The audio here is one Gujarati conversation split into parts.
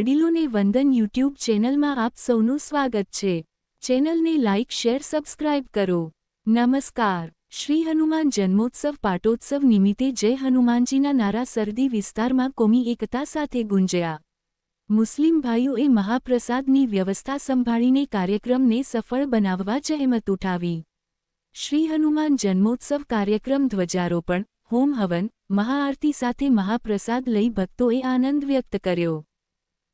વડીલોને વંદન યુટ્યુબ ચેનલમાં આપ સૌનું સ્વાગત છે. ચેનલને લાઇક શેર સબસ્ક્રાઇબ કરો. નમસ્કાર. શ્રી હનુમાન જન્મોત્સવ પાટોત્સવ નિમિત્તે જય હનુમાનજીના નારા સરદી વિસ્તારમાં કોમી એકતા સાથે ગુંજ્યા. મુસ્લિમ ભાઈઓએ મહાપ્રસાદની વ્યવસ્થા સંભાળીને કાર્યક્રમને સફળ બનાવવા જહેમત ઉઠાવી. શ્રી હનુમાન જન્મોત્સવ કાર્યક્રમ ધ્વજારોપણ, હોમ હવન, મહાઆરતી સાથે મહાપ્રસાદ લઈ ભક્તોએ આનંદ વ્યક્ત કર્યો.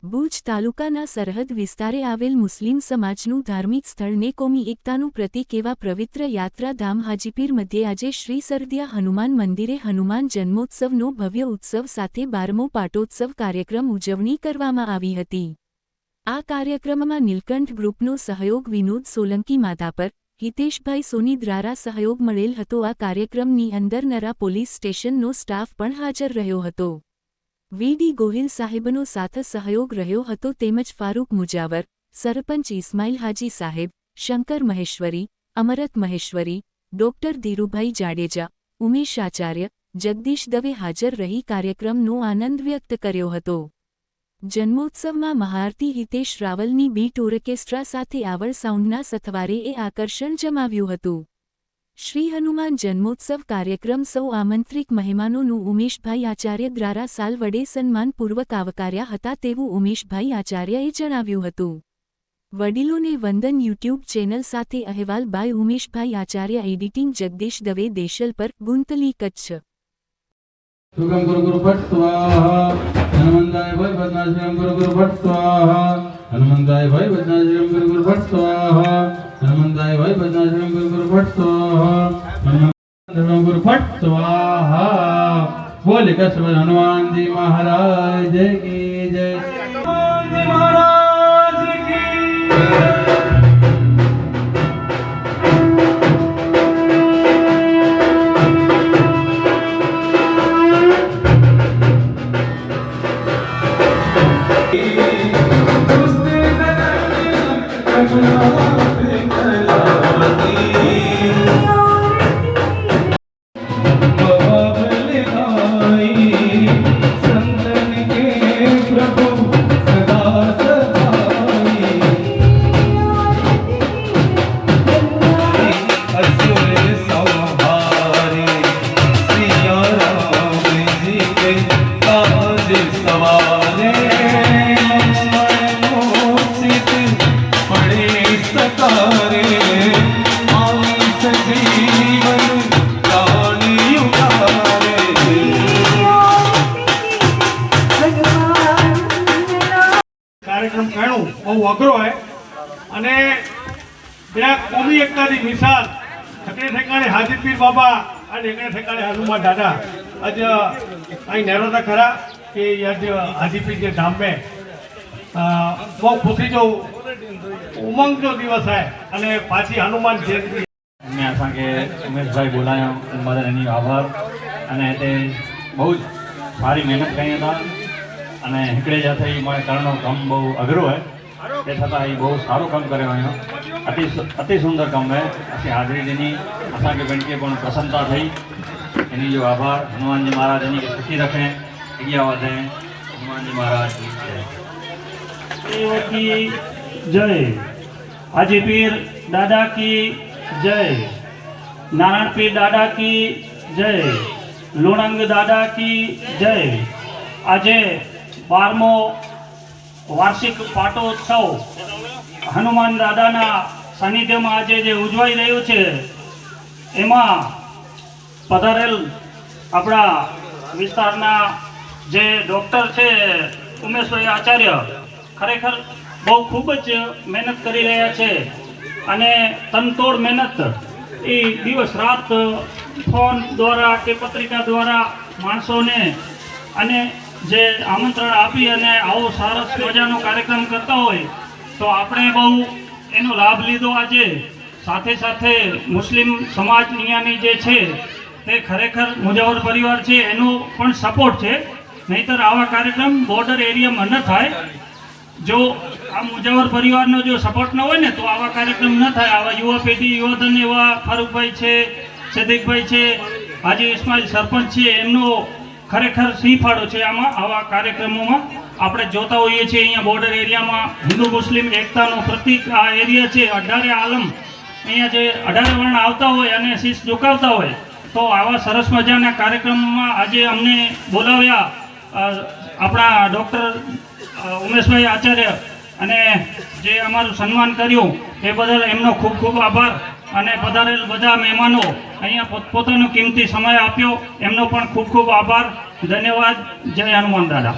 ભુજ તાલુકાના સરહદ વિસ્તારે આવેલ મુસ્લિમ સમાજનું ધાર્મિક સ્થળને કોમી એકતાનું પ્રતીક એવા પવિત્ર યાત્રાધામ હાજીપીર મધ્યે આજે શ્રી સરદિયા હનુમાન મંદિરે હનુમાન જન્મોત્સવનો ભવ્ય ઉત્સવ સાથે બારમો પાટોત્સવ કાર્યક્રમ ઉજવણી કરવામાં આવી હતી. આ કાર્યક્રમમાં નીલકંઠ ગ્રુપનો સહયોગ વિનોદ સોલંકી માધાપર, હિતેશભાઈ સોની દ્વારા સહયોગ મળેલ હતો. આ કાર્યક્રમની અંદર નરા પોલીસ સ્ટેશનનો સ્ટાફ પણ હાજર રહ્યો હતો. વીડી ગોહિલ સાહેબનો સાથ સહયોગ રહ્યો હતો તેમજ ફારૂક મુજાવર, સરપંચ ઇસ્માઇલ હાજી સાહેબ, શંકર મહેશ્વરી, અમરત મહેશ્વરી, ડોક્ટર ધીરુભાઈ જાડેજા, ઉમેશ આચાર્ય, જગદીશ દવે હાજર રહી કાર્યક્રમનો આનંદ વ્યક્ત કર્યો હતો. જન્મોત્સવમાં મહારતી હિતેશ રાવલની બીટ ઓર્કેસ્ટ્રા સાથે આવડ સાઉન્ડના સથવારે એ આકર્ષણ જમાવ્યું હતું. શ્રી હનુમાન જન્મોત્સવ કાર્યક્રમ સૌ આમંત્રિત મહેમાનોનું ઉમેશભાઈ આચાર્ય દ્વારા સાલ વડે સન્માનપૂર્વક આવકાર્યા હતા તેવું ઉમેશભાઈ આચાર્યએ જણાવ્યું હતું. વડીલોને વંદન યુટ્યુબ ચેનલ સાથે અહેવાલ બાય ઉમેશભાઈ આચાર્ય એડિટિંગ જગદીશ દવે દેશલ પર ગુંતલી કચ્છ. સુગમ હનુમંતાય ભય ભટ્ટ સ્વાહા, હનુમંતાય ભય ભટ્ટ સ્વાહા. હનુમંતાય ભય બદનાશ્રમ ગુરુ ગુરુ ભટ્ટ હનુમંત ગુરુ ભટ્ટ સ્વાહા બોલે કચ્છ હનુમાનજી મહારાજ કી જય. હનુમાનજી મહારાજ કી બહુ અઘરો હોય અને ત્યાં કોમી એકતાની મિસાલ. ઠકડે ઠેકાણે હાજીર પીર બાબા અને એકડે ઠેકાણે હનુમાન દાદા. આજ અહીં નહેરોતા ખરા કે આજ હાજી પીર જે ધામ બહુ ખુશી જો ઉમંગ જો દિવસ હે અને પાછી હનુમાન જયંતિ. મેં અસાંखे ઉમેશભાઈ બોલાયો મદદ એની આભાર. અને તે બહુ જ સારી મહેનત કરી હતા. અને હિકડે જાતે મને કરણનો કામ બહુ અઘરો હોય તે છતાં એ બહુ સારો કમ કર્યો हुयो અતિ સુ- અતિ સુંદર કમ है असीं हाज़िरी ॾिनी असांखे ॿिनि खे पण प्रसन्नता થઈ એની જો આભાર હનુમાનજી મહારાજ એની खे सुखी रखे अॻियां वधे हनुमानजी महाराज जी जय देव की जय हाजी पीर दादा की जय नारायण पीर दादा की जय લુણંગ દાદા કી જય આજે બારમો વાર્ષિક પાટોત્સવ હનુમાન દાદાના સાનિધ્યમાં આજે જે ઉજવાઈ રહ્યું છે, એમાં પધારેલ આપણા વિસ્તારના જે ડૉક્ટર છે, ઉમેશભાઈ આચાર્ય, ખરેખર બહુ ખૂબ જ મહેનત કરી રહ્યા છે અને તનતોડ મહેનત એ દિવસ રાત ફોન દ્વારા કે પત્રિકા દ્વારા માણસોને અને જે આમંત્રણ આપી અને આવો સરસ મજાનો કાર્યક્રમ કરતા હોય, તો આપણે બહુ એનો લાભ લીધો આજે. સાથે સાથે મુસ્લિમ સમાજ અહીંયાની જે છે, તે ખરેખર મુજાવર પરિવાર છે, એનો પણ સપોર્ટ છે. નહીતર આવા કાર્યક્રમ બોર્ડર એરિયામાં ન થાય. જો આ મુજાવર પરિવારનો જો સપોર્ટ ન હોય ને, તો આવા કાર્યક્રમ ન થાય. આવા યુવા પેઢી, યુવાધન એવા ફારૂકભાઈ છે, સિદ્દિકભાઈ છે, હાજી ઇસ્માઇલ સરપંચ છે, એમનો ખરેખર સિંહ ફાળો છે આમાં. આવા કાર્યક્રમોમાં આપણે જોતા હોઈએ છીએ અહીંયા બોર્ડર એરિયામાં હિન્દુ, મુસ્લિમ, એકતાનો પ્રતિક આ એરિયા છે, અઢારે આલમ. અહીંયા જે અઢારે વર્ણ આવતા હોય અને શીશ ઝુકાવતા હોય, તો આવા સરસ મજાના કાર્યક્રમમાં આજે અમને બોલાવ્યા આપણા ડૉક્ટર ઉમેશભાઈ આચાર્ય અને જે અમારું સન્માન કર્યું, એ બદલ એમનો ખૂબ ખૂબ આભાર. અને પધારેલ બધા મહેમાનો અહીંયા પોત- પોતાનો કિંમતી સમય આપ્યો. એમનો પણ ખૂબ ખૂબ આભાર. ધન્યવાદ. જય હનુમાન દાદા.